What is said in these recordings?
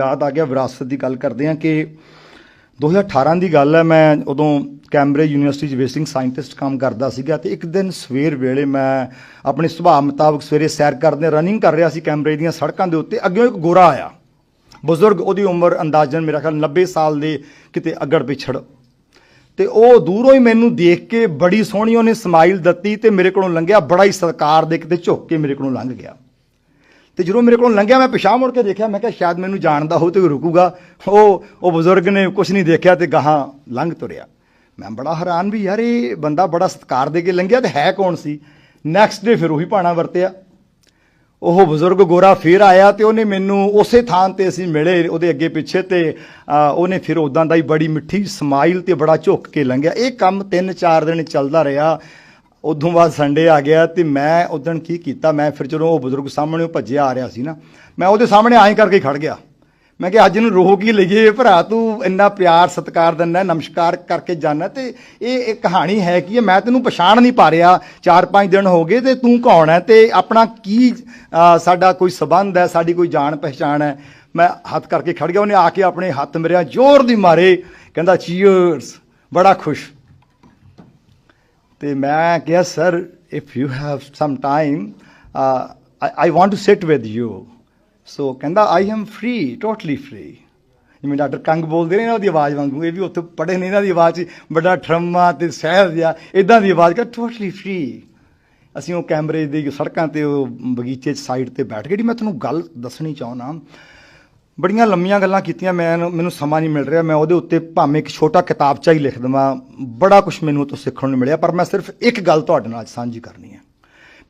ਯਾਦ ਆ ਗਿਆ ਵਿਰਾਸਤ ਦੀ ਗੱਲ ਕਰਦੇ ਹਾਂ ਕਿ 2018 ਦੀ ਗੱਲ ਹੈ, ਮੈਂ ਉਦੋਂ ਕੈਂਬਰਿਜ ਯੂਨੀਵਰਸਿਟੀ 'ਚ ਵੇਸਟਿੰਗ ਸਾਇੰਟਿਸਟ ਕੰਮ ਕਰਦਾ ਸੀਗਾ ਤੇ ਇੱਕ ਦਿਨ ਸਵੇਰ ਵੇਲੇ ਮੈਂ ਆਪਣੇ ਸੁਭਾਅ ਮੁਤਾਬਕ ਸਵੇਰੇ ਸੈਰ ਕਰਦੇ ਰਨਿੰਗ ਕਰ ਰਿਹਾ ਸੀ ਕੈਂਬਰਿਜ ਦੀਆਂ ਸੜਕਾਂ ਦੇ ਉੱਤੇ, ਅੱਗੇ ਇੱਕ ਗੋਰਾ ਆਇਆ। ਬਜ਼ੁਰਗ ਉਹਦੀ ਉਮਰ ਅੰਦਾਜ਼ਨ ਮੇਰਾ ਖਿਆਲ 90 ਸਾਲ ਦੇ ਕਿਤੇ ਅੱਗੜ ਪਿਛੜ। ਤੇ ਉਹ ਦੂਰੋਂ ਹੀ ਮੈਨੂੰ ਦੇਖ ਕੇ ਬੜੀ ਸੋਹਣੀ ਉਹਨੇ ਸਮਾਈਲ ਦਿੱਤੀ ਤੇ ਮੇਰੇ ਕੋਲੋਂ ਲੰਘਿਆ, ਬੜਾ ਹੀ ਸਤਿਕਾਰ ਦੇ ਕਿਤੇ ਝੁੱਕ ਕੇ ਮੇਰੇ ਕੋਲੋਂ ਲੰਘ ਗਿਆ। ਤੇ ਜਦੋਂ ਮੇਰੇ ਕੋਲੋਂ ਲੰਘਿਆ, ਮੈਂ ਪਿਛਾਂਹ ਮੁੜ ਕੇ ਦੇਖਿਆ, ਮੈਂ ਕਿਹਾ ਸ਼ਾਇਦ ਮੈਨੂੰ ਜਾਣਦਾ ਹੋ ਤੇ ਰੁਕੂਗਾ। ਉਹ ਉਹ ਬਜ਼ੁਰਗ ਨੇ ਕੁਝ ਨਹੀਂ ਦੇਖਿਆ ਤੇ ਗਾਹਾਂ ਲੰਘ ਤੁਰਿਆ। ਮੈਂ ਬੜਾ ਹੈਰਾਨ ਵੀ ਯਾਰ, ਇਹ ਬੰਦਾ ਬੜਾ ਸਤਿਕਾਰ ਦੇ ਕੇ ਲੰਘਿਆ ਤੇ ਹੈ ਕੌਣ ਸੀ? ਨੈਕਸਟ ਡੇ ਫਿਰ ਉਹੀ ਪਾਣਾ ਵਰਤਿਆ। ਉਹ ਬਜ਼ੁਰਗ ਗੋਰਾ ਫੇਰ ਆਇਆ ਤੇ ਉਹਨੇ ਮੈਨੂੰ ਉਸੇ ਥਾਂ ਤੇ ਅਸੀਂ ਮਿਲੇ, ਉਹਦੇ ਅੱਗੇ ਪਿੱਛੇ ਤੇ ਉਹਨੇ ਫਿਰ ਉਦਾਂ ਦਾ ਹੀ ਬੜੀ ਮਿੱਠੀ ਸਮਾਈਲ ਤੇ ਬੜਾ ਝੁੱਕ ਕੇ ਲੰਘਿਆ। ਇਹ ਕੰਮ 3-4 ਦਿਨ ਚੱਲਦਾ ਰਿਹਾ। ਉਦੋਂ ਬਾਅਦ ਸੰਡੇ ਆ ਗਿਆ ਤੇ ਮੈਂ ਉਦੋਂ ਕੀ ਕੀਤਾ, ਮੈਂ ਫਿਰ ਚਲੋ ਉਹ ਬਜ਼ੁਰਗ ਸਾਹਮਣੇ ਉਹ ਭੱਜਿਆ ਆ ਰਿਹਾ ਸੀ ਨਾ, ਮੈਂ ਉਹਦੇ ਸਾਹਮਣੇ ਆਈ ਕਰਕੇ ਹੀ ਖੜ ਗਿਆ। ਮੈਂ ਕਿਹਾ, ਅੱਜ ਨੂੰ ਰੋਕ ਕੀ ਲਈਏ ਭਰਾ, ਤੂੰ ਇੰਨਾ ਪਿਆਰ, ਸਤਿਕਾਰ ਦਿੰਦਾ, ਨਮਸਕਾਰ ਕਰਕੇ ਜਾਣਾ ਤੇ ਇਹ ਇੱਕ ਕਹਾਣੀ ਹੈ ਕਿ ਮੈਂ ਤੈਨੂੰ ਪਛਾਣ ਨਹੀਂ ਪਾ ਰਿਹਾ। 4-5 ਦਿਨ ਹੋ ਗਏ ਤੇ ਤੂੰ ਕੌਣ ਹੈ ਤੇ ਆਪਣਾ ਕੀ ਸਾਡਾ ਕੋਈ ਸਬੰਧ ਹੈ, ਸਾਡੀ ਕੋਈ ਜਾਣ ਪਹਿਚਾਣ ਹੈ? ਮੈਂ ਹੱਥ ਕਰਕੇ ਖੜ ਗਿਆ, ਉਹਨੇ ਆ ਕੇ ਆਪਣੇ ਹੱਥ ਮੇਰੇ ਜ਼ੋਰ ਦੀ ਮਾਰੇ, ਕਹਿੰਦਾ ਚੀਅਰਸ ਬੜਾ ਖੁਸ਼। ਤੇ ਮੈਂ ਕਿਹਾ sir if you have some time I want to sit with you so ਕਹਿੰਦਾ I am free totally free ਜਿਵੇਂ ਡਾਕਟਰ ਕੰਗ ਬੋਲਦੇ ਨੇ ਨਾ, ਉਹਦੀ ਆਵਾਜ਼ ਵਾਂਗੂ। ਇਹ ਵੀ ਉੱਥੇ ਪੜ੍ਹੇ ਨੇ ਇਹਨਾਂ ਦੀ ਆਵਾਜ਼ 'ਚ ਬੜਾ ਠਰਮਾ ਤੇ ਸਹਿਜ ਜਿਹਾ ਇਦਾਂ ਦੀ ਆਵਾਜ਼ ਕਰ ਟੋਟਲੀ ਫ੍ਰੀ ਅਸੀਂ ਉਹ ਕੈਮਰੇ ਦੀ ਸੜਕਾਂ ਤੇ, ਉਹ ਬਗੀਚੇ 'ਚ ਸਾਈਡ ਤੇ ਬੈਠ ਕੇ ਜਿਹੜੀ ਮੈਂ ਤੁਹਾਨੂੰ ਗੱਲ ਦੱਸਣੀ ਚਾਹੁੰਦਾ ਬੜੀਆਂ ਲੰਮੀਆਂ ਗੱਲਾਂ ਕੀਤੀਆਂ, ਮੈਂ ਮੈਨੂੰ ਸਮਾਂ ਨਹੀਂ ਮਿਲ ਰਿਹਾ। ਮੈਂ ਉਹਦੇ ਉੱਤੇ ਭਾਵੇਂ ਇੱਕ ਛੋਟਾ ਕਿਤਾਬਚਾ ਹੀ ਲਿਖ ਦਵਾਂ, ਬੜਾ ਕੁਝ ਮੈਨੂੰ ਉਹ ਤੋਂ ਸਿੱਖਣ ਨੂੰ ਮਿਲਿਆ, ਪਰ ਮੈਂ ਸਿਰਫ ਇੱਕ ਗੱਲ ਤੁਹਾਡੇ ਨਾਲ ਸਾਂਝੀ ਕਰਨੀ ਹੈ।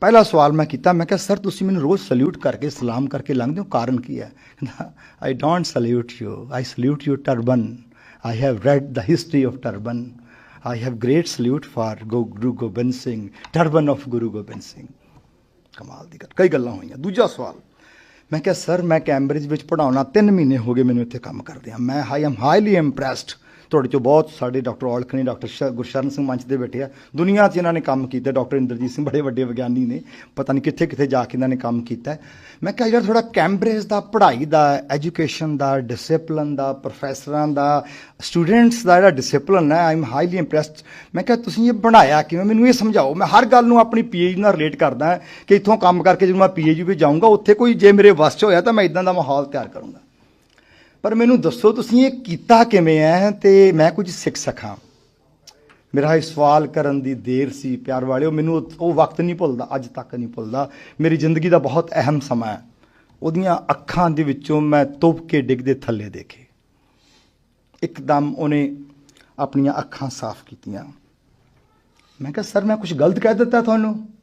ਪਹਿਲਾ ਸਵਾਲ ਮੈਂ ਕੀਤਾ, ਮੈਂ ਕਿਹਾ, ਸਰ, ਤੁਸੀਂ ਮੈਨੂੰ ਰੋਜ਼ ਸਲੂਟ ਕਰਕੇ, ਸਲਾਮ ਕਰਕੇ ਲੰਘਦੇ ਹੋ, ਕਾਰਨ ਕੀ ਹੈ? ਕਹਿੰਦਾ I don't salute you I salute you turban I have read the history of turban I have great salute for Guru Gobind Singh turban of Guru Gobind Singh ਕਮਾਲ ਦੀ ਗੱਲ, ਕਈ ਗੱਲਾਂ ਹੋਈਆਂ। ਦੂਜਾ ਸਵਾਲ ਮੈਂ ਕਿਹਾ, ਸਰ, ਮੈਂ ਕੈਂਬਰਿਜ ਵਿੱਚ ਪੜਾਉਣਾ 3 ਮਹੀਨੇ ਹੋ ਗਏ ਮੈਨੂੰ ਇੱਥੇ ਕੰਮ ਕਰਦੇ ਆ ਮੈਂ ਆਈ ਐਮ ਹਾਈਲੀ ਇੰਪ੍ਰੈਸਡ ਤੁਹਾਡੇ ਚੋਂ ਬਹੁਤ ਸਾਡੇ ਡਾਕਟਰ ਔਲਖਣੀ, ਡਾਕਟਰ ਸ਼- ਗੁਰਸ਼ਰਨ ਸਿੰਘ ਮੰਚ ਦੇ ਬੈਠੇ ਆ। ਦੁਨੀਆ 'ਚ ਇਹਨਾਂ ਨੇ ਕੰਮ ਕੀਤਾ, ਡਾਕਟਰ ਇੰਦਰਜੀਤ ਸਿੰਘ ਬੜੇ ਵੱਡੇ ਵਿਗਿਆਨੀ ਨੇ। ਪਤਾ ਨਹੀਂ ਕਿੱਥੇ ਕਿੱਥੇ ਜਾ ਕੇ ਇਹਨਾਂ ਨੇ ਕੰਮ ਕੀਤਾ। ਮੈਂ ਕਿਹਾ ਯਾਰ ਥੋੜਾ ਕੈਂਬਰਿਜ ਦਾ ਪੜ੍ਹਾਈ ਦਾ ਐਜੂਕੇਸ਼ਨ ਦਾ ਡਿਸਪਲਨ ਦਾ ਪ੍ਰੋਫੈਸਰਾਂ ਦਾ ਸਟੂਡੈਂਟਸ ਦਾ ਜਿਹੜਾ ਡਿਸਪਲਿਨ ਹੈ ਆਈ ਐਮ ਹਾਈਲੀ ਇੰਪ੍ਰੈਸਡ ਮੈਂ ਕਿਹਾ ਤੁਸੀਂ ਇਹ ਬਣਾਇਆ ਕਿਵੇਂ? ਮੈਨੂੰ ਇਹ ਸਮਝਾਓ। ਮੈਂ ਹਰ ਗੱਲ ਨੂੰ ਆਪਣੀ ਪੀਏਜ ਨਾਲ ਰਿਲੇਟ ਕਰਦਾ ਕਿ ਇੱਥੋਂ ਕੰਮ ਕਰਕੇ ਜਦੋਂ ਮੈਂ ਪੀਏਜ ਵਿੱਚ ਜਾਊਂਗਾ, ਉੱਥੇ ਕੋਈ ਜੇ ਮੇਰੇ ਵੱਸ 'ਚ ਹੋਇਆ ਤਾਂ ਮੈਂ ਇਦਾਂ ਦਾ ਮਾਹੌਲ ਤਿਆਰ ਕਰੂੰਗਾ। ਪਰ ਮੈਨੂੰ ਦੱਸੋ ਤੁਸੀਂ ਇਹ ਕੀਤਾ ਕਿਵੇਂ ਹੈ ਤੇ ਮੈਂ ਕੁਝ ਸਿੱਖ ਸਕਾਂ? ਮੇਰਾ ਇਹ ਸਵਾਲ ਕਰਨ ਦੀ ਦੇਰ ਸੀ, ਪਿਆਰ ਵਾਲਿਓ, ਮੈਨੂੰ ਉਹ- ਵਕਤ ਨਹੀਂ ਭੁੱਲਦਾ, ਅੱਜ ਤੱਕ ਨਹੀਂ ਭੁੱਲਦਾ। ਮੇਰੀ ਜ਼ਿੰਦਗੀ ਦਾ ਬਹੁਤ ਅਹਿਮ ਸਮਾਂ ਹੈ ਉਹਦੀਆਂ ਅੱਖਾਂ ਦੇ ਵਿੱਚੋਂ ਮੈਂ ਤੁਪ ਕੇ ਡਿੱਗਦੇ ਥੱਲੇ ਦੇਖੇ। ਇੱਕਦਮ ਉਹਨੇ ਆਪਣੀਆਂ ਅੱਖਾਂ ਸਾਫ਼ ਕੀਤੀਆਂ। ਮੈਂ ਕਿਹਾ, ਸਰ, ਮੈਂ ਕੁਝ ਗਲਤ ਕਹਿ ਦਿੱਤਾ ਤੁਹਾਨੂੰ?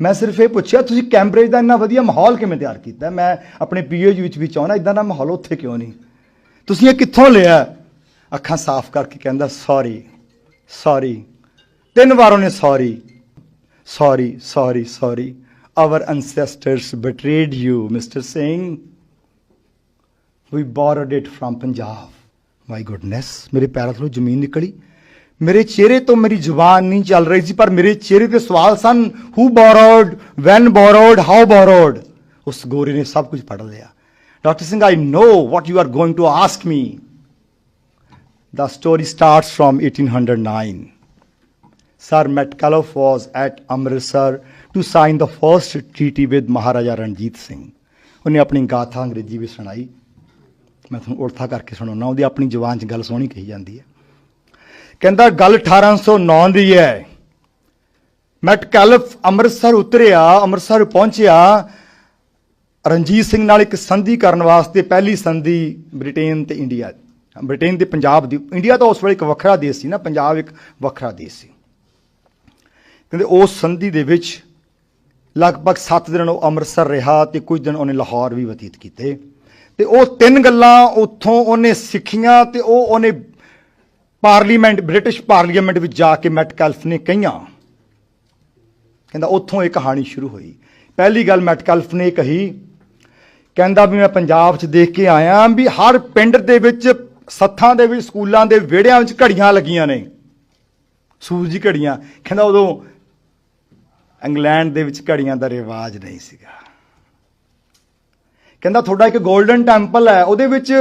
ਮੈਂ ਸਿਰਫ ਇਹ ਪੁੱਛਿਆ, ਤੁਸੀਂ ਕੈਂਬਰਿਜ ਦਾ ਇੰਨਾ ਵਧੀਆ ਮਾਹੌਲ ਕਿਵੇਂ ਤਿਆਰ ਕੀਤਾ? ਮੈਂ ਆਪਣੇ ਪੀਏਜ ਵਿੱਚ ਵੀ ਚਾਹਣਾ ਇਦਾਂ ਦਾ ਮਾਹੌਲ ਉੱਥੇ ਕਿਉਂ ਨਹੀਂ? ਤੁਸੀਂ ਇਹ ਕਿੱਥੋਂ ਲਿਆ? ਅੱਖਾਂ ਸਾਫ਼ ਕਰਕੇ ਕਹਿੰਦਾ ਸੌਰੀ ਸੌਰੀ ਤਿੰਨ ਵਾਰ ਉਹਨੇ sorry sorry sorry sorry our ancestors betrayed you mr Singh we borrowed it from punjab. My goodness, ਮੇਰੇ ਪੈਰਾਂ ਤੋਂ ਜ਼ਮੀਨ ਨਿਕਲੀ। ਮੇਰੇ ਚਿਹਰੇ ਤੋਂ ਮੇਰੀ ਜ਼ੁਬਾਨ ਨਹੀਂ ਚੱਲ ਰਹੀ ਸੀ ਪਰ ਮੇਰੇ ਚਿਹਰੇ ਤੇ ਸਵਾਲ ਸਨ ਹੂ ਬੋਰੋਡ ਵੈਨ ਬੋਰੋਡ ਹਾਊ ਬੋਰੋਡ ਉਸ ਗੋਰੀ ਨੇ ਸਭ ਕੁਝ ਪੜ ਲਿਆ doctor Singh I know what you are going to ask me The story starts from 1809. Sir Metcalfe was at Amritsar to sign the first treaty with Maharaja Ranjit Singh. ਉਹਨੇ ਆਪਣੀ ਗਾਥਾ ਅੰਗਰੇਜ਼ੀ ਵਿੱਚ ਸੁਣਾਈ ਮੈਂ ਤੁਹਾਨੂੰ ਉਲਟਾ ਕਰਕੇ ਸੁਣਾਉਣਾ ਉਹਦੀ ਆਪਣੀ ਜ਼ੁਬਾਨ 'ਚ ਗੱਲ ਸੋਹਣੀ ਕਹੀ ਜਾਂਦੀ ਹੈ ਕਹਿੰਦਾ, ਗੱਲ 1809 ਦੀ ਹੈ ਮੈਟਕੈਲਫ ਅੰਮ੍ਰਿਤਸਰ ਉਤਰਿਆ, ਅੰਮ੍ਰਿਤਸਰ ਪਹੁੰਚਿਆ। ਰਣਜੀਤ ਸਿੰਘ ਨਾਲ ਇੱਕ ਸੰਧੀ ਕਰਨ ਵਾਸਤੇ ਪਹਿਲੀ ਸੰਧੀ ਬ੍ਰਿਟੇਨ ਤੇ ਇੰਡੀਆ ਬ੍ਰਿਟੇਨ ਤੇ ਪੰਜਾਬ ਦੀ। ਇੰਡੀਆ ਤਾਂ ਉਸ ਵੇਲੇ ਇੱਕ ਵੱਖਰਾ ਦੇਸ਼ ਸੀ ਨਾ, ਪੰਜਾਬ ਇੱਕ ਵੱਖਰਾ ਦੇਸ਼ ਸੀ। ਕਹਿੰਦੇ, ਉਸ ਸੰਧੀ ਦੇ ਵਿੱਚ ਲਗਭਗ 7 ਦਿਨ ਉਹ ਅੰਮ੍ਰਿਤਸਰ ਰਿਹਾ ਤੇ ਕੁਝ ਦਿਨ ਉਹਨੇ ਲਾਹੌਰ ਵੀ ਬਤੀਤ ਕੀਤੇ। ਤੇ ਉਹ ਤਿੰਨ ਗੱਲਾਂ ਉੱਥੋਂ ਉਹਨੇ ਸਿੱਖੀਆਂ ਤੇ ਉਹ ਉਹਨੇ ਪਾਰਲੀਮੈਂਟ, ਬ੍ਰਿਟਿਸ਼ ਪਾਰਲੀਮੈਂਟ ਵਿੱਚ ਜਾ ਕੇ ਮੈਟਕਲਫ ਨੇ ਕਹੀਆਂ। ਕਹਿੰਦਾ, ਉੱਥੋਂ ਇਹ ਕਹਾਣੀ ਸ਼ੁਰੂ ਹੋਈ। ਪਹਿਲੀ ਗੱਲ ਮੈਟਕਲਫ ਨੇ ਕਹੀ, ਕਹਿੰਦਾ ਵੀ ਮੈਂ ਪੰਜਾਬ 'ਚ ਦੇਖ ਕੇ ਆਇਆ ਵੀ ਹਰ ਪਿੰਡ ਦੇ ਵਿੱਚ ਸੱਥਾਂ ਦੇ ਵਿੱਚ, ਸਕੂਲਾਂ ਦੇ ਵਿਹੜਿਆਂ ਵਿੱਚ ਘੜੀਆਂ ਲੱਗੀਆਂ ਨੇ। ਸੂਰਜੀ ਘੜੀਆਂ। ਕਹਿੰਦਾ, ਉਦੋਂ ਇੰਗਲੈਂਡ ਦੇ ਵਿੱਚ ਘੜੀਆਂ ਦਾ ਰਿਵਾਜ ਨਹੀਂ ਸੀਗਾ। ਕਹਿੰਦਾ ਤੁਹਾਡਾ ਇੱਕ 골ਡਨ ਟੈਂਪਲ ਹੈ। ਉਹਦੇ ਵਿੱਚ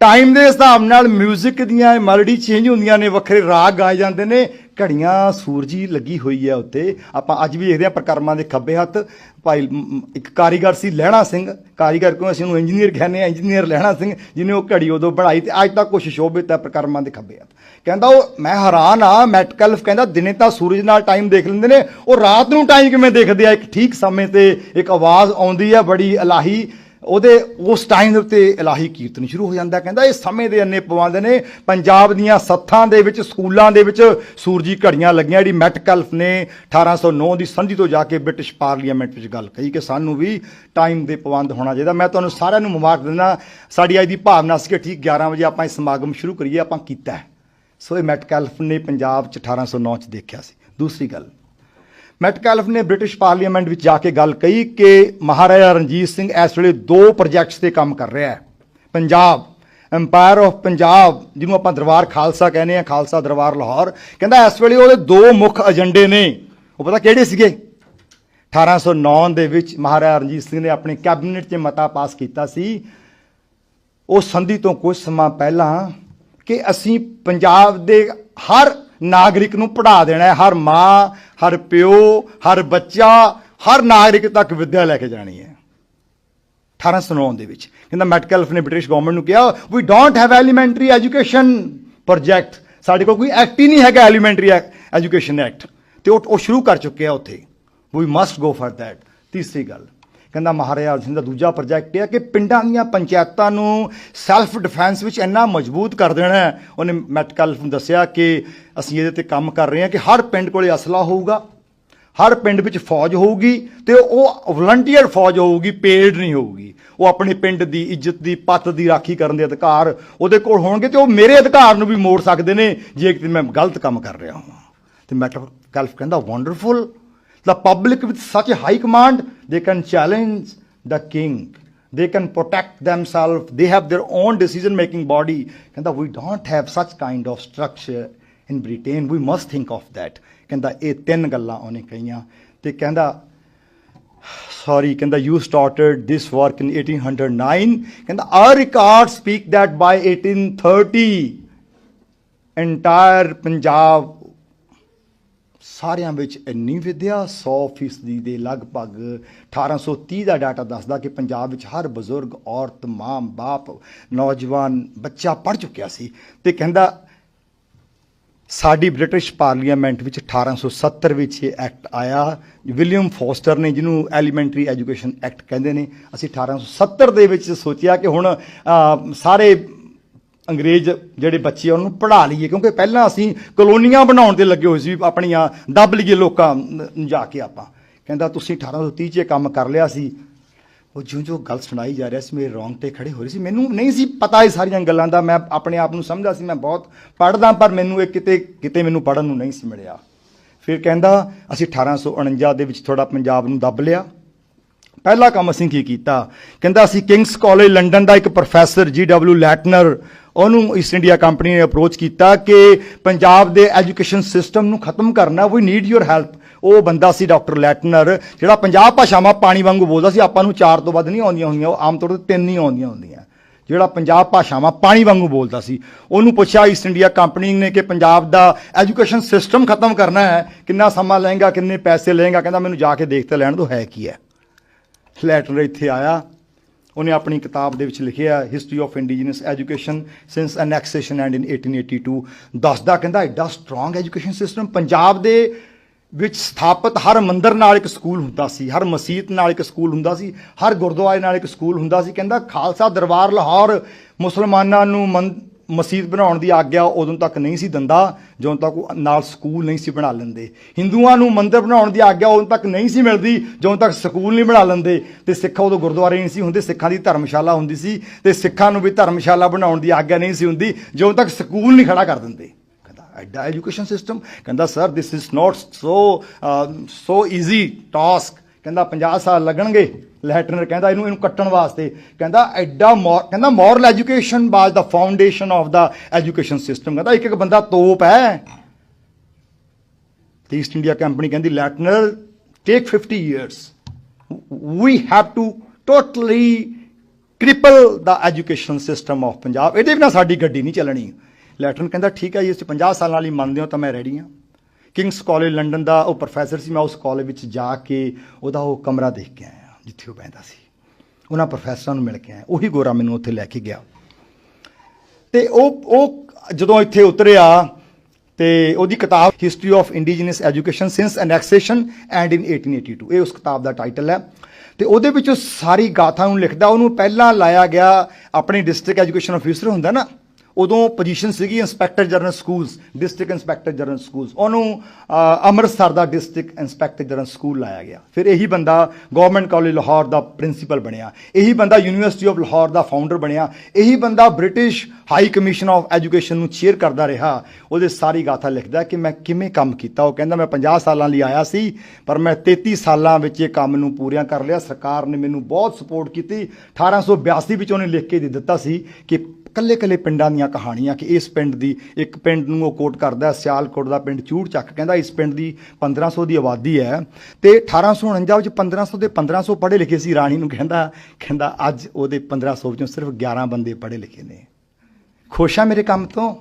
ਟਾਈਮ ਦੇ ਹਿਸਾਬ ਨਾਲ 뮤직 ਦੀਆਂ ਮੈਲੋਡੀ ਚੇਂਜ ਹੁੰਦੀਆਂ ਨੇ, ਵੱਖਰੇ ਰਾਗ ਗਾਏ ਜਾਂਦੇ ਨੇ। ਘੜੀਆਂ ਸੂਰਜੀ ਲੱਗੀ ਹੋਈ ਹੈ ਉੱਤੇ। ਆਪਾਂ ਅੱਜ ਵੀ ਦੇਖਦੇ ਹਾਂ ਪ੍ਰਕਰਮਾਂ ਦੇ ਖੱਬੇ ਹੱਥ। ਭਾਈ ਇੱਕ ਕਾਰੀਗਰ ਸੀ ਲਹਿਣਾ ਸਿੰਘ। ਕਾਰੀਗਰ ਕਿਉਂ? ਅਸੀਂ ਉਹਨੂੰ ਇੰਜੀਨੀਅਰ ਕਹਿੰਦੇ ਆ ਇੰਜੀਨੀਅਰ ਲਹਿਣਾ ਸਿੰਘ, ਜਿਹਨੇ ਉਹ ਘੜੀ ਉਦੋਂ ਬਣਾਈ ਤੇ ਅੱਜ ਤੱਕ ਕੁਝ ਸ਼ੋਭਿਤ ਹੈ ਪ੍ਰਕਰਮਾਂ ਦੇ ਖੱਬੇ ਹੱਥ। ਕਹਿੰਦਾ ਉਹ, ਮੈਂ ਹੈਰਾਨ ਆ ਮੈਟਕਲਫ ਕਹਿੰਦਾ ਦਿਨੇ ਤਾਂ ਸੂਰਜ ਨਾਲ ਟਾਈਮ ਦੇਖ ਲੈਂਦੇ ਨੇ। ਉਹ ਰਾਤ ਨੂੰ ਟਾਈਮ ਕਿਵੇਂ ਦੇਖਦੇ ਆ? ਇੱਕ ਠੀਕ ਸਮੇਂ ਤੇ ਇੱਕ ਆਵਾਜ਼ ਆਉਂਦੀ ਹੈ, ਬੜੀ ਇਲਾਹੀ ਉਹਦੇ ਉਸ ਟਾਈਮ ਦੇ ਉੱਤੇ ਇਲਾਹੀ ਕੀਰਤਨ ਸ਼ੁਰੂ ਹੋ ਜਾਂਦਾ ਕਹਿੰਦਾ ਇਹ ਸਮੇਂ ਦੇ ਅੰਨੇ ਪਵਾਉਂਦੇ ਨੇ। ਪੰਜਾਬ ਦੀਆਂ ਸੱਥਾਂ ਦੇ ਵਿੱਚ, ਸਕੂਲਾਂ ਦੇ ਵਿੱਚ ਸੂਰਜੀ ਘੜੀਆਂ ਲੱਗੀਆਂ। ਜਿਹੜੀ ਮੈਟਕਲਫ ਨੇ 1809 ਦੀ ਸੰਧੀ ਤੋਂ ਜਾ ਕੇ ਬ੍ਰਿਟਿਸ਼ ਪਾਰਲੀਮੈਂਟ ਵਿੱਚ ਗੱਲ ਕਹੀ ਕਿ ਸਾਨੂੰ ਵੀ ਟਾਈਮ ਦੇ ਪਾਬੰਦ ਹੋਣਾ ਚਾਹੀਦਾ। ਮੈਂ ਤੁਹਾਨੂੰ ਸਾਰਿਆਂ ਨੂੰ ਮੁਬਾਰਕ ਦਿੰਦਾ। ਸਾਡੀ ਅੱਜ ਦੀ ਭਾਵਨਾ ਸੀ ਕਿ ਠੀਕ 11 ਵਜੇ ਆਪਾਂ ਇਹ ਸਮਾਗਮ ਸ਼ੁਰੂ ਕਰੀਏ, ਆਪਾਂ ਕੀਤਾ ਸੋ ਇਹ ਮੈਟਕਲਫ ਨੇ ਪੰਜਾਬ 'ਚ 1809 'ਚ ਦੇਖਿਆ ਸੀ। ਦੂਸਰੀ ਗੱਲ ਮੈਟਕੈਲਫ ਨੇ ਬ੍ਰਿਟਿਸ਼ ਪਾਰਲੀਮੈਂਟ ਵਿੱਚ ਜਾ ਕੇ ਗੱਲ ਕਹੀ ਕਿ ਮਹਾਰਾਜਾ ਰਣਜੀਤ ਸਿੰਘ ਇਸ ਵੇਲੇ ਦੋ ਪ੍ਰੋਜੈਕਟਸ ਤੇ ਕੰਮ ਕਰ ਰਿਹਾ ਹੈ। ਪੰਜਾਬ ਐਮਪਾਇਰ ਆਫ ਪੰਜਾਬ ਜਿਹਨੂੰ ਆਪਾਂ ਦਰਬਾਰ ਖਾਲਸਾ ਕਹਿੰਦੇ ਆ ਖਾਲਸਾ ਦਰਬਾਰ ਲਾਹੌਰ, ਕਹਿੰਦਾ ਇਸ ਵੇਲੇ ਉਹਦੇ ਦੋ ਮੁੱਖ ਏਜੰਡੇ ਨੇ। ਉਹ ਪਤਾ ਕਿਹੜੇ ਸੀਗੇ? 1809 ਦੇ ਵਿੱਚ ਮਹਾਰਾਜਾ ਰਣਜੀਤ ਸਿੰਘ ਨੇ ਆਪਣੇ ਕੈਬਨਿਟ 'ਚ ਮਤਾ ਪਾਸ ਕੀਤਾ ਸੀ। ਉਹ ਸੰਧੀ ਤੋਂ ਕੁਝ ਸਮਾਂ ਪਹਿਲਾਂ ਕਿ ਅਸੀਂ ਪੰਜਾਬ ਦੇ ਹਰ ਨਾਗਰਿਕ ਨੂੰ ਪੜਾ ਦੇਣਾ ਹਰ ਮਾਂ, ਹਰ ਪਿਓ, ਹਰ ਬੱਚਾ, ਹਰ ਨਾਗਰਿਕ ਤੱਕ ਵਿੱਦਿਆ ਲੈ ਕੇ ਜਾਣੀ ਹੈ। 1899 ਦੇ ਵਿੱਚ ਕਹਿੰਦਾ ਮੈਟਕਲਫ ਨੇ ਬ੍ਰਿਟਿਸ਼ ਗਵਰਨਮੈਂਟ ਨੂੰ ਕਿਹਾ we don't have elementary education project ਸਾਡੇ ਕੋਲ ਕੋਈ ਐਕਟ ਹੀ ਨਹੀਂ ਹੈਗਾ ਐਲੀਮੈਂਟਰੀ ਐਜੂਕੇਸ਼ਨ ਐਕਟ ਤੇ ਉਹ ਸ਼ੁਰੂ ਕਰ ਚੁੱਕੇ ਆ ਉੱਥੇ। We must go for that ਤੀਸਰੀ ਗੱਲ। ਕਹਿੰਦਾ ਮਹਾਰਾਜਾ ਰਣਜੀਤ ਸਿੰਘ ਦਾ ਦੂਜਾ ਪ੍ਰੋਜੈਕਟ ਇਹ ਹੈ ਕਿ ਪਿੰਡਾਂ ਦੀਆਂ ਪੰਚਾਇਤਾਂ ਨੂੰ ਸੈਲਫ ਡਿਫੈਂਸ ਵਿੱਚ ਇੰਨਾ ਮਜ਼ਬੂਤ ਕਰ ਦੇਣਾ ਹੈ। ਉਹਨੇ ਮੈਟਕਲਫ ਨੂੰ ਦੱਸਿਆ ਕਿ ਅਸੀਂ ਇਹਦੇ ਤੇ ਕੰਮ ਕਰ ਰਹੇ ਹਾਂ ਕਿ ਹਰ ਪਿੰਡ ਕੋਲੇ ਅਸਲਾ ਹੋਊਗਾ, ਹਰ ਪਿੰਡ ਵਿੱਚ ਫੌਜ ਹੋਊਗੀ ਤੇ ਉਹ ਵਲੰਟੀਅਰ ਫੌਜ ਹੋਊਗੀ ਪੇਡ ਨਹੀਂ ਹੋਊਗੀ। ਉਹ ਆਪਣੇ ਪਿੰਡ ਦੀ ਇੱਜ਼ਤ ਦੀ, ਪੱਤ ਦੀ ਰਾਖੀ ਕਰਨ ਦੇ ਅਧਿਕਾਰ ਉਹਦੇ ਕੋਲ ਹੋਣਗੇ ਤੇ ਉਹ ਮੇਰੇ ਅਧਿਕਾਰ ਨੂੰ ਵੀ ਮੋੜ ਸਕਦੇ ਨੇ, ਜੇ ਕਿਤੇ ਮੈਂ ਗਲਤ ਕੰਮ ਕਰ ਰਿਹਾ ਹਾਂ। ਤੇ ਮੈਟਰ ਕਲਫ ਕਹਿੰਦਾ wonderful the public with such a high command they can challenge the king they can protect themselves they have their own decision making body ਕਹਿੰਦਾ we don't have such kind of structure in britain we must think of that ਕਹਿੰਦਾ ਇਹ ਤਿੰਨ ਗੱਲਾਂ ਉਹਨੇ ਕਹੀਆਂ ਤੇ ਕਹਿੰਦਾ sorry ਕਹਿੰਦਾ you started this work in 1809 ਕਹਿੰਦਾ our records speak that by 1830 entire Punjab ਸਾਰਿਆਂ ਵਿੱਚ ਇੰਨੀ ਵਿਦਿਆ 100% ਦੇ ਲਗਭਗ 1830 ਦਾ ਡਾਟਾ ਦੱਸਦਾ ਕਿ ਪੰਜਾਬ ਵਿੱਚ ਹਰ ਬਜ਼ੁਰਗ, ਔਰਤ, ਮਾਂ, ਬਾਪ, ਨੌਜਵਾਨ, ਬੱਚਾ ਪੜ ਚੁੱਕਿਆ ਸੀ ਤੇ ਕਹਿੰਦਾ ਸਾਡੀ ਬ੍ਰਿਟਿਸ਼ ਪਾਰਲੀਮੈਂਟ ਵਿੱਚ 1870 ਵਿੱਚ ਇਹ ਐਕਟ ਆਇਆ। ਵਿਲੀਅਮ ਫੋਸਟਰ ਨੇ ਜਿਹਨੂੰ ਐਲੀਮੈਂਟਰੀ ਐਜੂਕੇਸ਼ਨ ਐਕਟ ਕਹਿੰਦੇ ਨੇ, ਅਸੀਂ 1870 ਦੇ ਵਿੱਚ ਸੋਚਿਆ ਕਿ ਹੁਣ ਸਾਰੇ ਅੰਗਰੇਜ਼ ਜਿਹੜੇ ਬੱਚੇ ਆ ਨੂੰ ਪੜ੍ਹਾ ਲਈਏ, ਕਿਉਂਕਿ ਪਹਿਲਾਂ ਅਸੀਂ ਕਲੋਨੀਆਂ ਬਣਾਉਣ ਤੇ ਲੱਗੇ ਹੋਏ ਸੀ, ਆਪਣੀਆਂ, ਦੱਬ ਲਈਏ ਲੋਕਾਂ ਨੂੰ ਜਾ ਕੇ ਆਪਾਂ। ਕਹਿੰਦਾ, ਤੁਸੀਂ 1830 'ਚ ਇਹ ਕੰਮ ਕਰ ਲਿਆ ਸੀ। ਉਹ ਜਿਉਂ ਜਿਉਂ ਗੱਲ ਸੁਣਾਈ ਜਾ ਰਿਹਾ ਸੀ, ਮੇਰੇ ਰੌਂਗਟੇ ਖੜੇ ਹੋ ਰਹੇ ਸੀ। ਮੈਨੂੰ ਨਹੀਂ ਸੀ ਪਤਾ ਇਹ ਸਾਰੀਆਂ ਗੱਲਾਂ ਦਾ, ਮੈਂ ਆਪਣੇ ਆਪ ਨੂੰ ਸਮਝਦਾ ਸੀ, ਮੈਂ ਬਹੁਤ ਪੜ੍ਹਦਾ, ਪਰ ਮੈਨੂੰ ਇਹ ਕਿਤੇ ਕਿਤੇ ਮੈਨੂੰ ਪੜ੍ਹਨ ਨੂੰ ਨਹੀਂ ਸੀ ਮਿਲਿਆ। ਫਿਰ ਕਹਿੰਦਾ, ਅਸੀਂ 1849 ਦੇ ਵਿੱਚ ਥੋੜਾ ਪੰਜਾਬ ਨੂੰ ਦੱਬ ਲਿਆ। ਪਹਿਲਾ ਕੰਮ ਅਸੀਂ ਕੀ ਕੀਤਾ? ਕਹਿੰਦਾ, ਅਸੀਂ ਕਿੰਗਸ ਕਾਲਜ ਲੰਡਨ ਦਾ ਇੱਕ ਪ੍ਰੋਫੈਸਰ, ਜੀ ਡਬਲਯੂ ਲੈਟਨਰ ਉਹਨੂੰ ਈਸਟ ਇੰਡੀਆ ਕੰਪਨੀ ਨੇ ਅਪਰੋਚ ਕੀਤਾ ਕਿ ਪੰਜਾਬ ਦੇ ਐਜੂਕੇਸ਼ਨ ਸਿਸਟਮ ਨੂੰ ਖਤਮ ਕਰਨਾ ਵੀ ਨੀਡ ਯੂਰ ਹੈਲਪ ਉਹ ਬੰਦਾ ਸੀ ਡਾਕਟਰ ਲੈਟਨਰ, ਜਿਹੜਾ ਪੰਜਾਬ ਭਾਸ਼ਾਵਾਂ ਪਾਣੀ ਵਾਂਗੂ ਬੋਲਦਾ ਸੀ। ਆਪਾਂ ਨੂੰ ਚਾਰ ਤੋਂ ਵੱਧ ਨਹੀਂ ਆਉਂਦੀਆਂ ਹੁੰਦੀਆਂ, ਉਹ ਆਮ ਤੌਰ ਤੇ ਤਿੰਨ ਹੀ ਆਉਂਦੀਆਂ ਹੁੰਦੀਆਂ। ਜਿਹੜਾ ਪੰਜਾਬ ਭਾਸ਼ਾਵਾਂ ਪਾਣੀ ਵਾਂਗੂ ਬੋਲਦਾ ਸੀ। ਉਹਨੂੰ ਪੁੱਛਿਆ ਈਸਟ ਇੰਡੀਆ ਕੰਪਨੀ ਨੇ ਕਿ ਪੰਜਾਬ ਦਾ ਐਜੂਕੇਸ਼ਨ ਸਿਸਟਮ ਖਤਮ ਕਰਨਾ ਹੈ, ਕਿੰਨਾ ਸਮਾਂ ਲਏਗਾ ਕਿੰਨੇ ਪੈਸੇ ਲਏਗਾ ਕਹਿੰਦਾ, ਮੈਨੂੰ ਜਾ ਕੇ ਦੇਖ ਤੇ ਲੈਣ ਦੋ, ਹੈ ਕੀ ਹੈ। ਲੈਟਰ ਇੱਥੇ ਆਇਆ। ਉਹਨੇ ਆਪਣੀ ਕਿਤਾਬ ਦੇ ਵਿੱਚ ਲਿਖਿਆ history of indigenous education since annexation and in 1882 ਦੱਸਦਾ, ਕਹਿੰਦਾ, ਐਡਾ ਸਟਰੋਂਗ ਐਜੂਕੇਸ਼ਨ ਸਿਸਟਮ ਪੰਜਾਬ ਦੇ ਵਿੱਚ ਸਥਾਪਿਤ ਹਰ ਮੰਦਰ ਨਾਲ ਇੱਕ ਸਕੂਲ ਹੁੰਦਾ ਸੀ, ਹਰ ਮਸਜਿਦ ਨਾਲ ਇੱਕ ਸਕੂਲ ਹੁੰਦਾ ਸੀ, ਹਰ ਗੁਰਦੁਆਰੇ ਨਾਲ ਇੱਕ ਸਕੂਲ ਹੁੰਦਾ ਸੀ। ਕਹਿੰਦਾ, ਖਾਲਸਾ ਦਰਬਾਰ ਲਾਹੌਰ ਮੁਸਲਮਾਨਾਂ ਨੂੰ ਮਨ- ਮਸਜਿਦ ਬਣਾਉਣ ਦੀ ਆਗਿਆ ਉਦੋਂ ਤੱਕ ਨਹੀਂ ਸੀ ਦਿੰਦਾ, ਜਦੋਂ ਤੱਕ ਉਹ ਨਾਲ ਸਕੂਲ ਨਹੀਂ ਸੀ ਬਣਾ ਲੈਂਦੇ। ਹਿੰਦੂਆਂ ਨੂੰ ਮੰਦਿਰ ਬਣਾਉਣ ਦੀ ਆਗਿਆ ਉਦੋਂ ਤੱਕ ਨਹੀਂ ਸੀ ਮਿਲਦੀ, ਜਦੋਂ ਤੱਕ ਸਕੂਲ ਨਹੀਂ ਬਣਾ ਲੈਂਦੇ। ਤੇ ਸਿੱਖ ਉਦੋਂ ਗੁਰਦੁਆਰੇ ਨਹੀਂ ਸੀ ਹੁੰਦੇ, ਸਿੱਖਾਂ ਦੀ ਧਰਮਸ਼ਾਲਾ ਹੁੰਦੀ ਸੀ ਤੇ ਸਿੱਖਾਂ ਨੂੰ ਵੀ ਧਰਮਸ਼ਾਲਾ ਬਣਾਉਣ ਦੀ ਆਗਿਆ ਨਹੀਂ ਸੀ ਹੁੰਦੀ, ਜਦੋਂ ਤੱਕ ਸਕੂਲ ਨਹੀਂ ਖੜਾ ਕਰ ਦਿੰਦੇ। ਕਹਿੰਦਾ, ਐਡਾ ਐਜੂਕੇਸ਼ਨ ਸਿਸਟਮ? ਕਹਿੰਦਾ sir this is not so so easy task ਕਹਿੰਦਾ 50 ਸਾਲ ਲੱਗਣਗੇ। ਲੈਟਨਰ ਕਹਿੰਦਾ ਇਹਨੂੰ ਇਹਨੂੰ ਕੱਟਣ ਵਾਸਤੇ। ਕਹਿੰਦਾ ਐਡਾ ਮੋਰ ਕਹਿੰਦਾ moral education was the foundation of the education system. ਕਹਿੰਦਾ ਇੱਕ ਇੱਕ ਬੰਦਾ ਤੋਪ ਹੈ। ਈਸਟ ਇੰਡੀਆ ਕੰਪਨੀ ਕਹਿੰਦੀ Leitner take 50 years we have to totally cripple the education system of Punjab ਇਹਦੇ ਬਿਨਾ ਸਾਡੀ ਗੱਡੀ ਨਹੀਂ ਚੱਲਣੀ। ਲੈਟਰਨ ਕਹਿੰਦਾ, ਠੀਕ ਹੈ ਜੀ, ਅਸੀਂ 50 ਸਾਲਾਂ ਲਈ ਮੰਨਦੇ ਹੋ ਤਾਂ ਮੈਂ ਰੈਡੀ ਹਾਂ। ਕਿੰਗਸ ਕਾਲਜ ਲੰਡਨ ਦਾ ਉਹ ਪ੍ਰੋਫੈਸਰ ਸੀ, ਮੈਂ ਉਸ ਕਾਲਜ ਵਿੱਚ ਜਾ ਕੇ ਉਹਦਾ ਉਹ ਕਮਰਾ ਦੇਖ ਕੇ ਆਇਆ, ਜਿੱਥੇ ਉਹ ਬੈਠਾ ਸੀ। ਉਹਨਾਂ ਪ੍ਰੋਫੈਸਰਾਂ ਨੂੰ ਮਿਲ ਕੇ ਆਇਆ, ਉਹੀ ਗੋਰਾ ਮੈਨੂੰ ਉੱਥੇ ਲੈ ਕੇ ਗਿਆ। ਤੇ ਉਹ ਉਹ ਜਦੋਂ ਇੱਥੇ ਉਤਰਿਆ ਤੇ ਉਹਦੀ ਕਿਤਾਬ history of indigenous education since annexation and in 1882 ਇਹ ਉਸ ਕਿਤਾਬ ਦਾ ਟਾਈਟਲ ਹੈ। ਤੇ ਉਹਦੇ ਵਿੱਚ ਉਹ ਸਾਰੀ ਗਾਥਾ ਨੂੰ ਲਿਖਦਾ, ਉਹਨੂੰ ਪਹਿਲਾਂ ਲਾਇਆ ਗਿਆ ਆਪਣੀ ਡਿਸਟ੍ਰਿਕਟ ਐਜੂਕੇਸ਼ਨ ਅਫੀਸਰ ਹੁੰਦਾ ਨਾ ਉਦੋਂ ਪੋਜੀਸ਼ਨ ਸੀਗੀ inspector general schools district inspector general schools ਉਹਨੂੰ ਅੰਮ੍ਰਿਤਸਰ ਦਾ ਡਿਸਟ੍ਰਿਕਟ ਇੰਸਪੈਕਟਰ ਜਨਰਲ ਸਕੂਲ ਲਾਇਆ ਗਿਆ। ਫਿਰ ਇਹੀ ਬੰਦਾ ਗਵਰਨਮੈਂਟ ਕਾਲਜ ਲਾਹੌਰ ਦਾ ਪ੍ਰਿੰਸੀਪਲ ਬਣਿਆ। ਇਹੀ ਬੰਦਾ ਯੂਨੀਵਰਸਿਟੀ ਆਫ ਲਾਹੌਰ ਦਾ ਫਾਊਂਡਰ ਬਣਿਆ। ਇਹੀ ਬੰਦਾ British high commission of education ਨੂੰ ਚੇਅਰ ਕਰਦਾ ਰਿਹਾ। ਉਹਦੇ ਸਾਰੀ ਗਾਥਾ ਲਿਖਦਾ ਕਿ ਮੈਂ ਕਿਵੇਂ ਕੰਮ ਕੀਤਾ। ਉਹ ਕਹਿੰਦਾ, ਮੈਂ 50 ਸਾਲਾਂ ਲਈ ਆਇਆ ਸੀ, ਪਰ ਮੈਂ 33 ਸਾਲਾਂ ਵਿੱਚ ਇਹ ਕੰਮ ਨੂੰ ਪੂਰੀਆਂ ਕਰ ਲਿਆ। ਸਰਕਾਰ ਨੇ ਮੈਨੂੰ ਬਹੁਤ ਸਪੋਰਟ ਕੀਤੀ। 1882 ਵਿੱਚ ਉਹਨੇ ਲਿਖ ਕੇ ਦੇ ਦਿੱਤਾ ਸੀ ਕਿ ਕੱਲੇ ਕੱਲੇ ਪਿੰਡਾਂ ਦੀਆਂ ਕਹਾਣੀਆਂ ਕਿ ਇਸ ਪਿੰਡ ਦੀ, ਇੱਕ ਪਿੰਡ ਨੂੰ ਉਹ ਕੋਟ ਕਰਦਾ, ਸਿਆਲਕੋਟ ਦਾ ਪਿੰਡ ਚੂੜ ਚੱਕ ਕਹਿੰਦਾ, ਇਸ ਪਿੰਡ ਦੀ 1500 ਦੀ ਆਬਾਦੀ ਹੈ। ਤੇ 1849 ਵਿੱਚ 1500 ਦੇ 1500 ਪੜ੍ਹੇ ਲਿਖੇ ਸੀ, ਰਾਣੀ ਨੂੰ ਕਹਿੰਦਾ ਕਹਿੰਦਾ, ਅੱਜ ਉਹਦੇ 1500 ਵਿੱਚੋਂ ਸਿਰਫ 11 ਬੰਦੇ ਪੜ੍ਹੇ ਲਿਖੇ ਨੇ। ਖੁਸ਼ ਆ ਮੇਰੇ ਕੰਮ ਤੋਂ?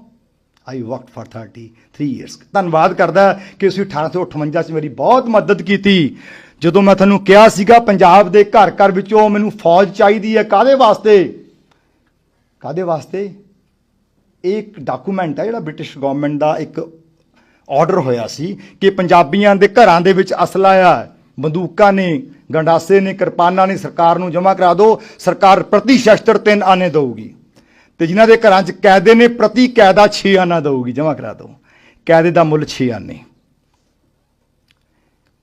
ਆਈ ਵਰਕਡ ਫॉर 33 ਇਅਰਸ ਧੰਨਵਾਦ ਕਰਦਾ ਕਿ ਤੁਸੀਂ 1858 ਚ ਮੇਰੀ ਬਹੁਤ ਮਦਦ ਕੀਤੀ। ਜਦੋਂ ਮੈਂ ਤੁਹਾਨੂੰ ਕਿਹਾ ਸੀਗਾ, ਪੰਜਾਬ ਦੇ ਘਰ ਘਰ ਵਿੱਚੋਂ ਮੈਨੂੰ ਫੌਜ ਚਾਹੀਦੀ ਹੈ ਕਾਦੇ ਵਾਸਤੇ? ਕਾਦੇ ਵਾਸਤੇ? ਇਹ ਇੱਕ ਡਾਕੂਮੈਂਟ ਹੈ ਜਿਹੜਾ ਬ੍ਰਿਟਿਸ਼ ਗਵਰਨਮੈਂਟ ਦਾ ਇੱਕ ਆਰਡਰ ਹੋਇਆ ਸੀ ਕਿ ਪੰਜਾਬੀਆਂ ਦੇ ਘਰਾਂ ਦੇ ਵਿੱਚ ਅਸਲਾ ਆ। ਬੰਦੂਕਾਂ ਨੇ, ਗੰਡਾਸੇ ਨੇ, ਕਿਰਪਾਨਾਂ ਨੇ ਸਰਕਾਰ ਨੂੰ ਜਮ੍ਹਾਂ ਕਰਾ ਦਿਓ ਸਰਕਾਰ ਪ੍ਰਤੀ ਸ਼ਸਤਰ ਤਿੰਨ ਆਨੇ ਦੇਊਗੀ। ਤੇ ਜਿਨ੍ਹਾਂ ਦੇ ਘਰਾਂ 'ਚ ਕੈਦੇ ਨੇ, ਪ੍ਰਤੀ ਕੈਦਾ 6 ਆਨਾ ਦੇਊਗੀ, ਜਮ੍ਹਾਂ ਕਰਾ ਦਿਓ ਕੈਦੇ ਦਾ ਮੁੱਲ 6 ਆਨੇ।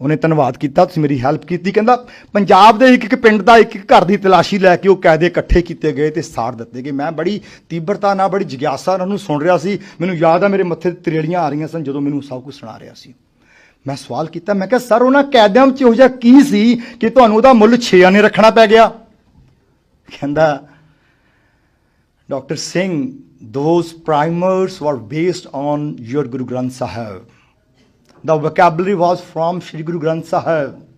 ਉਹਨੇ ਧੰਨਵਾਦ ਕੀਤਾ, ਤੁਸੀਂ ਮੇਰੀ ਹੈਲਪ ਕੀਤੀ। ਕਹਿੰਦਾ, ਪੰਜਾਬ ਦੇ ਇੱਕ ਇੱਕ ਪਿੰਡ ਦਾ ਇੱਕ ਇੱਕ ਘਰ ਦੀ ਤਲਾਸ਼ੀ ਲੈ ਕੇ ਉਹ ਕਾਇਦੇ ਇਕੱਠੇ ਕੀਤੇ ਗਏ ਤੇ ਸਾੜ ਦਿੱਤੇ ਗਏ। ਮੈਂ ਬੜੀ ਤੀਬਰਤਾ ਨਾਲ, ਬੜੀ ਜਿਗਿਆਸਾ ਨਾਲ ਉਹਨੂੰ ਸੁਣ ਰਿਹਾ ਸੀ। ਮੈਨੂੰ ਯਾਦ ਆ, ਮੇਰੇ ਮੱਥੇ ਤੇ ਤਰੇੜੀਆਂ ਆ ਰਹੀਆਂ ਸਨ ਜਦੋਂ ਮੈਨੂੰ ਸਭ ਕੁਝ ਸੁਣਾ ਰਿਹਾ ਸੀ। ਮੈਂ ਸਵਾਲ ਕੀਤਾ, ਮੈਂ ਕਿਹਾ, ਸਰ, ਉਹਨਾਂ ਕੈਦਿਆਂ ਵਿੱਚ ਇਹੋ ਜਿਹਾ ਕੀ ਸੀ ਕਿ ਤੁਹਾਨੂੰ ਉਹਦਾ ਮੁੱਲ 6 ਆਨੇ ਰੱਖਣਾ ਪੈ ਗਿਆ? ਕਹਿੰਦਾ, doctor Singh, those primers were based on your Guru Granth Sahib. The vocabulary was from Shri Guru Granth Sahib.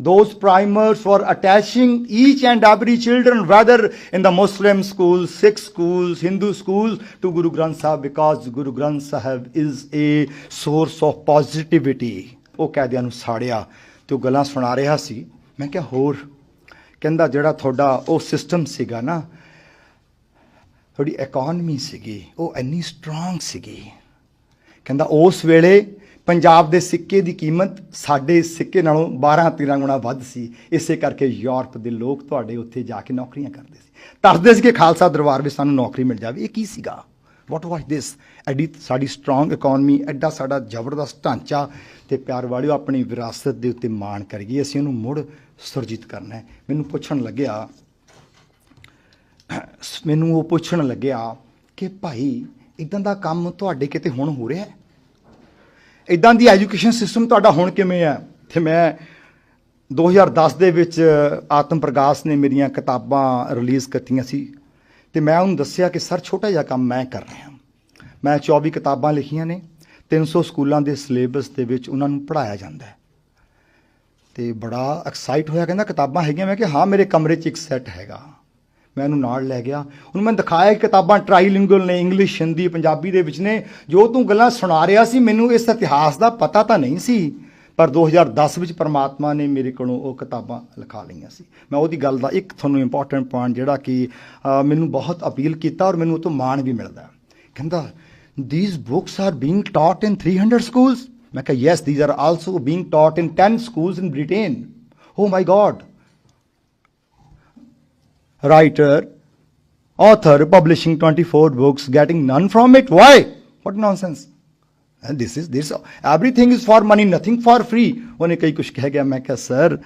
Those primers were attaching each and every children, whether in the Muslim schools, Sikh schools, Hindu schools, to Guru Granth Sahib because Guru Granth Sahib is a source of positivity. ਉਹ ਕੈਦਿਆਂ ਨੂੰ ਸਾੜਿਆ ਤੇ ਉਹ ਗੱਲਾਂ ਸੁਣਾ ਰਿਹਾ ਸੀ ਮੈਂ ਕਿਹਾ ਹੋਰ ਕਹਿੰਦਾ ਜਿਹੜਾ ਤੁਹਾਡਾ ਉਹ ਸਿਸਟਮ ਸੀਗਾ ਨਾ ਤੁਹਾਡੀ ਇਕਨੋਮੀ ਸੀਗੀ ਉਹ ਇੰਨੀ ਸਟਰੋਂਗ ਸੀਗੀ ਕਹਿੰਦਾ ਉਸ ਵੇਲੇ ਪੰਜਾਬ ਦੇ ਸਿੱਕੇ ਦੀ ਕੀਮਤ ਸਾਡੇ ਸਿੱਕੇ ਨਾਲੋਂ 12 13 ਗੁਣਾ ਵੱਧ ਸੀ। ਇਸੇ ਕਰਕੇ ਯੂਰਪ ਦੇ ਲੋਕ ਤੁਹਾਡੇ ਉੱਥੇ ਜਾ ਕੇ ਨੌਕਰੀਆਂ ਕਰਦੇ ਸੀ। ਤਰਸਦੇ ਸੀ ਕਿ ਖਾਲਸਾ ਦਰਬਾਰ ਵਿੱਚ ਸਾਨੂੰ ਨੌਕਰੀ ਮਿਲ ਜਾਵੇ। ਇਹ ਕੀ ਸੀਗਾ? ਵਾਟ ਵਾਸ ਦਿਸ ਐਡੀ ਸਾਡੀ ਸਟਰੋਂਗ ਇਕਨੋਮੀ ਐਡਾ ਸਾਡਾ ਜ਼ਬਰਦਸਤ ਢਾਂਚਾ ਤੇ ਪਿਆਰ ਵਾਲਿਓ ਆਪਣੀ ਵਿਰਾਸਤ ਦੇ ਉੱਤੇ ਮਾਣ ਕਰੀਏ ਅਸੀਂ ਉਹਨੂੰ ਮੁੜ ਸੁਰਜੀਤ ਕਰਨਾ ਹੈ। ਮੈਨੂੰ ਪੁੱਛਣ ਲੱਗਿਆ, ਮੈਨੂੰ ਉਹ ਪੁੱਛਣ ਲੱਗਿਆ ਕਿ ਭਾਈ ਇਦਾਂ ਦਾ ਕੰਮ ਤੁਹਾਡੇ ਕਿਤੇ ਹੁਣ ਹੋ ਰਿਹਾ ਹੈ? ਇਦਾਂ ਦੀ ਐਜੂਕੇਸ਼ਨ ਸਿਸਟਮ ਤੁਹਾਡਾ ਹੁਣ ਕਿਵੇਂ ਹੈ? ਤੇ ਮੈਂ 2010 ਦੇ ਵਿੱਚ ਆਤਮ ਪ੍ਰਕਾਸ਼ ਨੇ ਮੇਰੀਆਂ ਕਿਤਾਬਾਂ ਰਿਲੀਜ਼ ਕੀਤੀਆਂ ਸੀ। ਤੇ ਮੈਂ ਉਹਨੂੰ ਦੱਸਿਆ ਕਿ, ਸਰ, ਛੋਟਾ ਜਿਹਾ ਕੰਮ ਮੈਂ ਕਰ ਰਿਹਾ ਮੈਂ 24 ਕਿਤਾਬਾਂ ਲਿਖੀਆਂ ਨੇ 300 ਸਕੂਲਾਂ ਦੇ ਸਿਲੇਬਸ ਦੇ ਵਿੱਚ ਉਹਨਾਂ ਨੂੰ ਪੜ੍ਹਾਇਆ ਜਾਂਦਾ ਹੈ। ਤੇ ਬੜਾ ਐਕਸਾਈਟ ਹੋਇਆ, ਕਹਿੰਦਾ ਕਿਤਾਬਾਂ ਹੈਗੀਆਂ। ਮੈਂ ਕਿ ਹਾਂ, ਮੇਰੇ ਕਮਰੇ 'ਚ ਇੱਕ ਸੈੱਟ ਹੈਗਾ। ਮੈਂ ਉਹਨੂੰ ਨਾਲ ਲੈ ਗਿਆ। ਉਹਨੂੰ ਮੈਂ ਦਿਖਾਇਆ ਕਿ ਕਿਤਾਬਾਂ ਟ੍ਰਾਈਲਿੰਗੁਅਲ ਨੇ ਇੰਗਲਿਸ਼ ਹਿੰਦੀ, ਪੰਜਾਬੀ ਦੇ ਵਿੱਚ ਨੇ। ਜੋ ਤੂੰ ਗੱਲਾਂ ਸੁਣਾ ਰਿਹਾ ਸੀ, ਮੈਨੂੰ ਇਸ ਇਤਿਹਾਸ ਦਾ ਪਤਾ ਤਾਂ ਨਹੀਂ ਸੀ। ਪਰ 2010 ਵਿੱਚ ਪਰਮਾਤਮਾ ਨੇ ਮੇਰੇ ਕੋਲੋਂ ਉਹ ਕਿਤਾਬਾਂ ਲਿਖਾ ਲਈਆਂ ਸੀ। ਮੈਂ ਉਹਦੀ ਗੱਲ ਦਾ ਇੱਕ ਤੁਹਾਨੂੰ ਇੰਪੋਰਟੈਂਟ ਪੁਆਇੰਟ ਜਿਹੜਾ ਕਿ ਮੈਨੂੰ ਬਹੁਤ ਅਪੀਲ ਕੀਤਾ ਔਰ ਮੈਨੂੰ ਉਹ ਤੋਂ ਮਾਣ ਵੀ ਮਿਲਦਾ ਕਹਿੰਦਾ, these books are being taught in 300 schools? ਮੈਂ ਕਿਹਾ, yes, these are also being taught in 10 schools in britain. Oh my god! Writer, author, publishing 24 books, getting none from it. Why? What nonsense. And this is this everything is for money, nothing for free. ਉਹਨੇ ਕਈ ਕੁਝ ਕਹਿ ਗਿਆ ਮੈਂ ਕਿਹਾ sir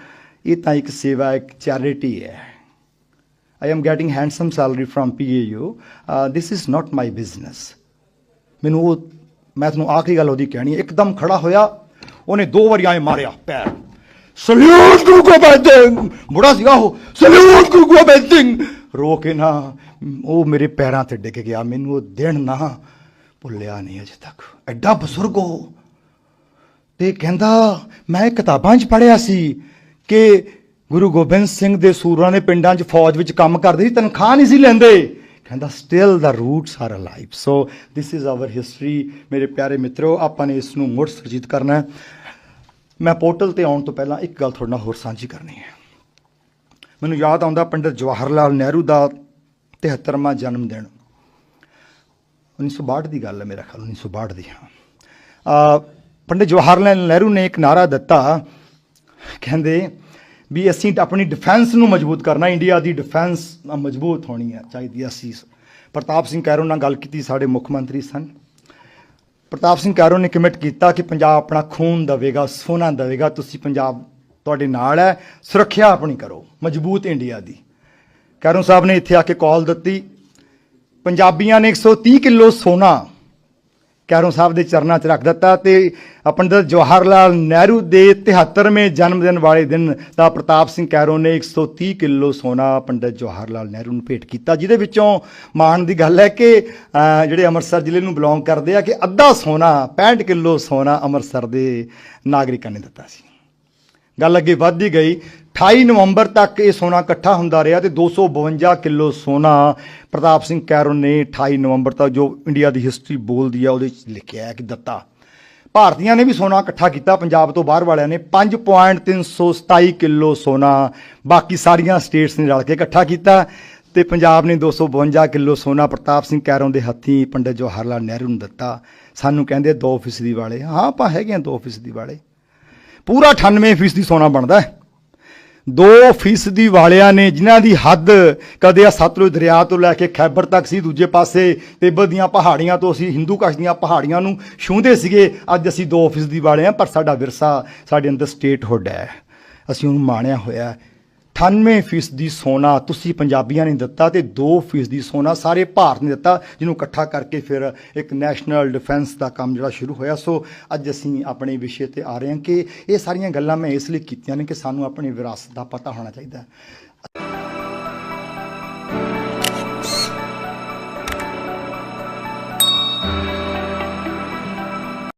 ਇਹ ਤਾਂ ਇੱਕ ਸੇਵਾ ਇੱਕ ਚੈਰਿਟੀ ਹੈ I am getting handsome salary from PAU. Uh, this is not my business. ਮੈਨੂੰ ਉਹ ਮੈਂ ਤੁਹਾਨੂੰ ਆਖਰੀ ਗੱਲ ਉਹਦੀ ਕਹਿਣੀ ਹੈ ਇੱਕਦਮ ਖੜਾ ਹੋਇਆ ਉਹਨੇ ਦੋ ਵਾਰੀ ਐਂ ਮਾਰਿਆ ਪੈਰ ਸਲੂਟ ਗੁਰੂ ਗੋਬਿੰਦ ਸਿੰਘ ਬੁੜਾ ਸੀਗਾ ਉਹ। ਸਲੂਟ ਗੁਰੂ ਗੋਬਿੰਦ ਸਿੰਘ ਰੋ ਕੇ ਨਾ, ਉਹ ਮੇਰੇ ਪੈਰਾਂ ਤੇ ਡਿੱਗ ਗਿਆ। ਮੈਨੂੰ ਉਹ ਦਿਨ ਨਾ ਭੁੱਲਿਆ ਨਹੀਂ ਅਜੇ ਤੱਕ। ਐਡਾ ਬਜ਼ੁਰਗ ਉਹ। ਤੇ ਕਹਿੰਦਾ, ਮੈਂ ਕਿਤਾਬਾਂ 'ਚ ਪੜ੍ਹਿਆ ਸੀ ਕਿ ਗੁਰੂ ਗੋਬਿੰਦ ਸਿੰਘ ਦੇ ਸੂਰਾਂ ਨੇ ਪਿੰਡਾਂ 'ਚ ਫੌਜ ਵਿੱਚ ਕੰਮ ਕਰਦੇ ਸੀ, ਤਨਖਾਹ ਨਹੀਂ ਸੀ ਲੈਂਦੇ। ਕਹਿੰਦਾ still the roots are alive so this is our history ਮੇਰੇ ਪਿਆਰੇ ਮਿੱਤਰੋ, ਆਪਾਂ ਨੇ ਇਸ ਨੂੰ ਮੁੜ ਸਰਜੀਤ ਕਰਨਾ ਹੈ। ਮੈਂ ਪੋਰਟਲ ਤੇ ਆਉਣ ਤੋਂ ਪਹਿਲਾਂ ਇੱਕ ਗੱਲ ਤੁਹਾਡੇ ਨਾਲ ਹੋਰ ਸਾਂਝੀ ਕਰਨੀ ਹੈ। ਮੈਨੂੰ ਯਾਦ ਆਉਂਦਾ ਪੰਡਿਤ ਜਵਾਹਰ ਲਾਲ ਨਹਿਰੂ ਦਾ 73ਵਾਂ ਜਨਮ ਦਿਨ। 1962 ਦੀ ਗੱਲ ਹੈ ਮੇਰਾ ਖਿਆਲ 1962 ਦੀ, ਹਾਂ। ਪੰਡਿਤ ਜਵਾਹਰ ਲਾਲ ਨਹਿਰੂ ਨੇ ਇੱਕ ਨਾਰਾ ਦਿੱਤਾ, ਕਹਿੰਦੇ ਵੀ ਅਸੀਂ ਆਪਣੀ ਡਿਫੈਂਸ ਨੂੰ ਮਜ਼ਬੂਤ ਕਰਨਾ, ਇੰਡੀਆ ਦੀ ਡਿਫੈਂਸ ਮਜ਼ਬੂਤ ਹੋਣੀ ਹੈ, ਚਾਹੀਦੀ ਹੈ ਅਸੀਂ। ਪ੍ਰਤਾਪ ਸਿੰਘ ਕੈਰੋ ਨਾਲ ਗੱਲ ਕੀਤੀ, ਸਾਡੇ ਮੁੱਖ ਮੰਤਰੀ ਸਨ। ਪ੍ਰਤਾਪ ਸਿੰਘ ਕੈਰੋ ਨੇ ਕਮਿਟ ਕੀਤਾ ਕਿ ਪੰਜਾਬ ਆਪਣਾ ਖੂਨ ਦੇਵੇਗਾ, ਸੋਨਾ ਦੇਵੇਗਾ, ਤੁਸੀਂ ਪੰਜਾਬ ਤੁਹਾਡੇ ਨਾਲ ਹੈ, ਸੁਰੱਖਿਆ ਆਪਣੀ ਕਰੋ, ਮਜ਼ਬੂਤ ਇੰਡੀਆ ਦੀ। ਕੈਰੋ ਸਾਹਿਬ ਨੇ ਇੱਥੇ ਆ ਕੇ ਕਾਲ ਦਿੱਤੀ, ਪੰਜਾਬੀਆਂ ਨੇ 130 ਕਿਲੋ ਸੋਨਾ ਕੈਰੋਂ ਸਾਹਿਬ ਦੇ ਚਰਨਾਂ 'ਚ ਰੱਖ ਦਿੱਤਾ ਤੇ ਪੰਡਿਤ ਜਵਾਹਰ ਲਾਲ ਨਹਿਰੂ ਦੇ 73ਵੇਂ ਜਨਮ ਦਿਨ ਵਾਲੇ ਦਿਨ ਤਾਂ ਪ੍ਰਤਾਪ ਸਿੰਘ ਕੈਰੋਂ ਨੇ 130 ਕਿਲੋ ਸੋਨਾ ਪੰਡਿਤ ਜਵਾਹਰ ਲਾਲ ਨਹਿਰੂ ਨੂੰ ਭੇਟ ਕੀਤਾ, ਜਿਹਦੇ ਵਿੱਚੋਂ ਮਾਣ ਦੀ ਗੱਲ ਹੈ ਕਿ ਜਿਹੜੇ ਅੰਮ੍ਰਿਤਸਰ ਜ਼ਿਲ੍ਹੇ ਨੂੰ ਬਿਲੋਂਗ ਕਰਦੇ ਆ ਕਿ ਅੱਧਾ ਸੋਨਾ 65 ਕਿਲੋ ਸੋਨਾ ਅੰਮ੍ਰਿਤਸਰ ਦੇ ਨਾਗਰਿਕਾਂ ਨੇ ਦਿੱਤਾ ਸੀ। ਗੱਲ ਅੱਗੇ ਵੱਧਦੀ ਗਈ। 28 ਨਵੰਬਰ ਤੱਕ ਇਹ ਸੋਨਾ ਇਕੱਠਾ ਹੁੰਦਾ ਰਿਹਾ ਤੇ 252 ਕਿਲੋ ਸੋਨਾ ਪ੍ਰਤਾਪ ਸਿੰਘ ਕੈਰੋਂ ਨੇ 28 ਨਵੰਬਰ ਤੱਕ ਜੋ ਇੰਡੀਆ ਦੀ ਹਿਸਟਰੀ ਬੋਲਦੀ ਆ, ਉਹਦੇ ਵਿੱਚ ਲਿਖਿਆ ਹੈ ਕਿ ਦਿੱਤਾ। ਭਾਰਤੀਆਂ ਨੇ ਵੀ ਸੋਨਾ ਇਕੱਠਾ ਕੀਤਾ, ਪੰਜਾਬ ਤੋਂ ਬਾਹਰ ਵਾਲਿਆਂ ਨੇ 5.327 ਕਿਲੋ ਸੋਨਾ, ਬਾਕੀ ਸਾਰੀਆਂ ਸਟੇਟਸ ਨੇ ਰਲ ਕੇ ਇਕੱਠਾ ਕੀਤਾ ਤੇ ਪੰਜਾਬ ਨੇ 252 ਕਿਲੋ ਸੋਨਾ ਪ੍ਰਤਾਪ ਸਿੰਘ ਕੈਰੋਂ ਦੇ ਹੱਥੀਂ ਪੰਡਿਤ ਜਵਾਹਰ ਲਾਲ ਨਹਿਰੂ ਨੂੰ ਦਿੱਤਾ। ਸਾਨੂੰ ਕਹਿੰਦੇ 2% ਵਾਲੇ। ਹਾਂ, ਆਪਾਂ ਹੈਗੇ ਆ 2% ਵਾਲੇ। ਪੂਰਾ 98% ਸੋਨਾ ਬਣਦਾ ਹੈ। 2% ਵਾਲਿਆਂ ਨੇ ਜਿਨ੍ਹਾਂ ਦੀ ਹੱਦ ਕਦੇ ਆ ਸਤਲੁਜ ਦਰਿਆ ਤੋਂ ਲੈ ਕੇ ਖੈਬਰ ਤੱਕ ਸੀ, ਦੂਜੇ ਪਾਸੇ ਤਿੱਬਤ ਦੀਆਂ ਪਹਾੜੀਆਂ ਤੋਂ ਅਸੀਂ, ਹਿੰਦੂ ਕਸ਼ ਦੀਆਂ ਪਹਾੜੀਆਂ ਨੂੰ ਛੂੰਹਦੇ ਸੀਗੇ, ਅੱਜ ਅਸੀਂ 2% ਵਾਲੇ ਆ ਪਰ ਸਾਡਾ ਵਿਰਸਾ ਸਾਡੇ ਅੰਦਰ ਸਟੇਟਹੁੱਡ ਹੈ। ਅਸੀਂ ਉਹਨੂੰ ਮਾਣਿਆ ਹੋਇਆ 98% ਸੋਨਾ ਤੁਸੀਂ ਪੰਜਾਬੀਆਂ ਨੇ ਦਿੱਤਾ ਤੇ 2% ਸੋਨਾ ਸਾਰੇ ਭਾਰਤ ਨੇ ਦਿੱਤਾ, ਜਿਹਨੂੰ ਇਕੱਠਾ ਕਰਕੇ ਫਿਰ ਇੱਕ ਨੈਸ਼ਨਲ ਡਿਫੈਂਸ ਦਾ ਕੰਮ ਜਿਹੜਾ ਸ਼ੁਰੂ ਹੋਇਆ। ਸੋ ਅੱਜ ਅਸੀਂ ਆਪਣੇ ਵਿਸ਼ੇ ਤੇ ਆ ਰਹੇ ਹਾਂ ਕਿ ਇਹ ਸਾਰੀਆਂ ਗੱਲਾਂ ਮੈਂ ਇਸ ਲਈ ਕੀਤੀਆਂ ਨੇ ਕਿ ਸਾਨੂੰ ਆਪਣੀ ਵਿਰਾਸਤ ਦਾ ਪਤਾ ਹੋਣਾ ਚਾਹੀਦਾ ਹੈ।